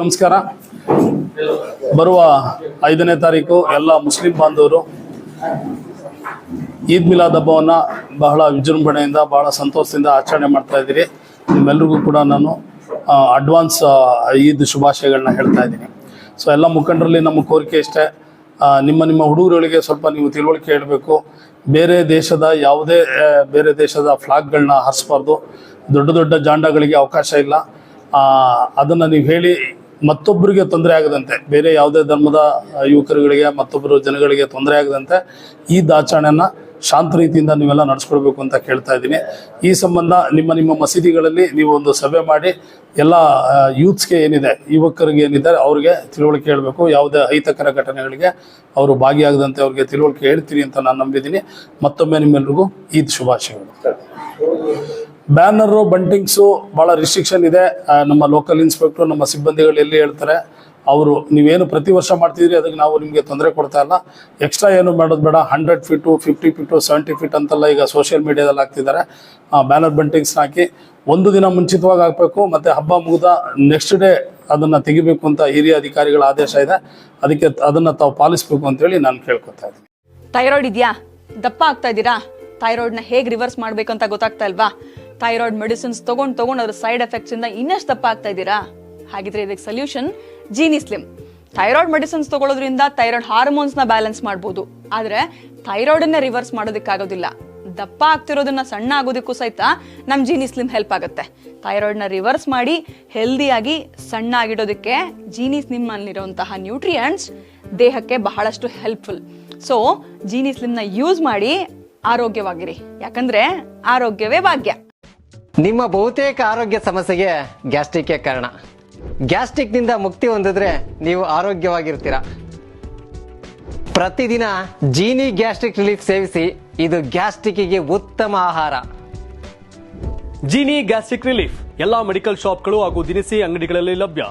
ನಮಸ್ಕಾರ. ಬರುವ ಐದನೇ ತಾರೀಕು ಎಲ್ಲ ಮುಸ್ಲಿಂ ಬಾಂಧವರು ಈದ್ ಮಿಲಾದ್ ಹಬ್ಬವನ್ನು ಬಹಳ ವಿಜೃಂಭಣೆಯಿಂದ, ಬಹಳ ಸಂತೋಷದಿಂದ ಆಚರಣೆ ಮಾಡ್ತಾ ಇದ್ದೀರಿ. ನಿಮ್ಮೆಲ್ರಿಗೂ ಕೂಡ ನಾನು ಅಡ್ವಾನ್ಸ್ ಈದ್ ಶುಭಾಶಯಗಳನ್ನ ಹೇಳ್ತಾ ಇದ್ದೀನಿ. ಸೊ ಎಲ್ಲ ಮುಖಂಡರಲ್ಲಿ ನಮ್ಮ ಕೋರಿಕೆ ಇಷ್ಟೇ. ನಿಮ್ಮ ನಿಮ್ಮ ಹುಡುಗರುಗಳಿಗೆ ಸ್ವಲ್ಪ ನೀವು ತಿಳುವಳಿಕೆ ಹೇಳಬೇಕು. ಬೇರೆ ದೇಶದ ಯಾವುದೇ ಬೇರೆ ದೇಶದ ಫ್ಲಾಗ್ಗಳನ್ನ ಹಾರಿಸ್ಬಾರ್ದು. ದೊಡ್ಡ ದೊಡ್ಡ ಜಾಂಡಗಳಿಗೆ ಅವಕಾಶ ಇಲ್ಲ. ಅದನ್ನು ಅದನ್ನ ನೀವು ಹೇಳಿ ಮತ್ತೊಬ್ಬರಿಗೆ ತೊಂದರೆ ಆಗದಂತೆ ಬೇರೆ ಯಾವುದೇ ಧರ್ಮದ ಯುವಕರುಗಳಿಗೆ ಮತ್ತೊಬ್ಬರು ಜನಗಳಿಗೆ ತೊಂದರೆ ಆಗದಂತೆ ಈ ಆಚರಣೆಯನ್ನ ಶಾಂತ ರೀತಿಯಿಂದ ನೀವೆಲ್ಲ ನಡೆಸ್ಕೊಡ್ಬೇಕು ಅಂತ ಕೇಳ್ತಾ ಇದ್ದೀನಿ. ಈ ಸಂಬಂಧ ನಿಮ್ಮ ನಿಮ್ಮ ಮಸೀದಿಗಳಲ್ಲಿ ನೀವು ಒಂದು ಸಭೆ ಮಾಡಿ ಎಲ್ಲ ಯೂತ್ಸ್ಗೆ ಏನಿದೆ, ಯುವಕರಿಗೆ ಏನಿದ್ದಾರೆ ಅವ್ರಿಗೆ ತಿಳುವಳಿಕೆ ಹೇಳಬೇಕು. ಯಾವುದೇ ಅಹಿತಕರ ಘಟನೆಗಳಿಗೆ ಅವರು ಭಾಗಿಯಾಗದಂತೆ ಅವ್ರಿಗೆ ತಿಳುವಳಿಕೆ ಹೇಳ್ತೀನಿ ಅಂತ ನಾನು ನಂಬಿದ್ದೀನಿ. ಮತ್ತೊಮ್ಮೆ ನಿಮ್ಮೆಲ್ರಿಗೂ ಈದ್ ಶುಭಾಶಯಗಳು. ಬ್ಯಾನರು, ಬಂಟಿಂಗ್ಸು ಭಾಳ ರಿಸ್ಟ್ರಿಕ್ಷನ್ ಇದೆ. ನಮ್ಮ ಲೋಕಲ್ ಇನ್ಸ್ಪೆಕ್ಟ್ರು ನಮ್ಮ ಸಿಬ್ಬಂದಿಗಳು ಎಲ್ಲಿ ಹೇಳ್ತಾರೆ ಅವರು ನೀವೇನು ಪ್ರತಿ ವರ್ಷ ಮಾಡ್ತಿದ್ರಿ ಅದಕ್ಕೆ ನಾವು ನಿಮಗೆ ತೊಂದರೆ ಕೊಡ್ತಾ ಇಲ್ಲ. ಎಕ್ಸ್ಟ್ರಾ ಏನು ಮಾಡೋದು ಬೇಡ hundred feet fifty feet seventy feet ಅಂತೆಲ್ಲ ಈಗ ಸೋಷಿಯಲ್ ಮೀಡಿಯಾದಲ್ಲಿ ಹಾಕ್ತಿದ್ದಾರೆ. ಬ್ಯಾನರ್ ಬಂಟಿಂಗ್ಸ್ ಹಾಕಿ ಒಂದು ದಿನ ಮುಂಚಿತವಾಗಿ ಹಾಕಬೇಕು, ಮತ್ತು ಹಬ್ಬ ಮುಗಿದ ನೆಕ್ಸ್ಟ್ ಡೇ ಅದನ್ನು ತೆಗಿಬೇಕು ಅಂತ ಹಿರಿಯ ಅಧಿಕಾರಿಗಳ ಆದೇಶ ಇದೆ. ಅದಕ್ಕೆ ಅದನ್ನು ತಾವು ಪಾಲಿಸಬೇಕು ಅಂತೇಳಿ ನಾನು ಕೇಳ್ಕೊತಾ ಇದ್ದೀನಿ. ಥೈರಾಯ್ಡ್ ಇದೆಯಾ? ದಪ್ಪ ಆಗ್ತಾ ಇದ್ದೀರಾ? ಥೈರಾಯ್ಡ್ನ ಹೇಗೆ ರಿವರ್ಸ್ ಮಾಡಬೇಕು ಅಂತ ಗೊತ್ತಾಗ್ತಾ ಇಲ್ವಾ? ಥೈರಾಯ್ಡ್ ಮೆಡಿಸಿನ್ಸ್ ತೊಗೊಂಡು ತೊಗೊಂಡು ಅದ್ರ ಸೈಡ್ ಎಫೆಕ್ಟ್ಸ್ ಇಂದ ಇನ್ನಷ್ಟು ದಪ್ಪ ಆಗ್ತಾ ಇದ್ದೀರಾ? ಹಾಗಿದ್ರೆ ಇದಕ್ಕೆ solution Jeeni slim. Thyroid medicines ತಗೊಳ್ಳೋದ್ರಿಂದ thyroid ಹಾರ್ಮೋನ್ಸ್ನ ಬ್ಯಾಲೆನ್ಸ್ ಮಾಡ್ಬೋದು. ಆದರೆ ಥೈರಾಯ್ಡನ್ನೇ ರಿವರ್ಸ್ ಮಾಡೋದಕ್ಕಾಗೋದಿಲ್ಲ. ದಪ್ಪ ಆಗ್ತಿರೋದನ್ನ ಸಣ್ಣ ಆಗೋದಕ್ಕೂ ಸಹಿತ ನಮ್ಮ ಜೀನಿ ಸ್ಲಿಮ್ ಹೆಲ್ಪ್ ಆಗುತ್ತೆ. ಥೈರಾಯ್ಡ್ನ ರಿವರ್ಸ್ ಮಾಡಿ ಹೆಲ್ದಿಯಾಗಿ ಸಣ್ಣ ಆಗಿಡೋದಕ್ಕೆ ಜೀನಿ ಸ್ಲಿಮ್ನಲ್ಲಿರುವಂತಹ ನ್ಯೂಟ್ರಿಯೆಂಟ್ಸ್ ದೇಹಕ್ಕೆ ಬಹಳಷ್ಟು ಹೆಲ್ಪ್ಫುಲ್. ಸೊ, ಜೀನಿ ಸ್ಲಿಮ್ನ ಯೂಸ್ ಮಾಡಿ ಆರೋಗ್ಯವಾಗಿರಿ. ಯಾಕಂದ್ರೆ ಆರೋಗ್ಯವೇ ಭಾಗ್ಯ. ನಿಮ್ಮ ಬಹುತೇಕ ಆರೋಗ್ಯ ಸಮಸ್ಯೆಗೆ ಗ್ಯಾಸ್ಟ್ರಿಕ್ ಕಾರಣ. ಗ್ಯಾಸ್ಟ್ರಿಕ್ನಿಂದ ಮುಕ್ತಿ ಹೊಂದಿದ್ರೆ ನೀವು ಆರೋಗ್ಯವಾಗಿರ್ತೀರಾ. ಪ್ರತಿದಿನ ಜೀನಿ ಗ್ಯಾಸ್ಟ್ರಿಕ್ ರಿಲೀಫ್ ಸೇವಿಸಿ ಇದು ಗ್ಯಾಸ್ಟ್ರಿಕ್ಕಿಗೆ ಉತ್ತಮ ಆಹಾರ. Jeeni gastric relief. ಎಲ್ಲಾ ಮೆಡಿಕಲ್ ಶಾಪ್ಗಳು ಹಾಗೂ ದಿನಸಿ ಅಂಗಡಿಗಳಲ್ಲಿ ಲಭ್ಯ.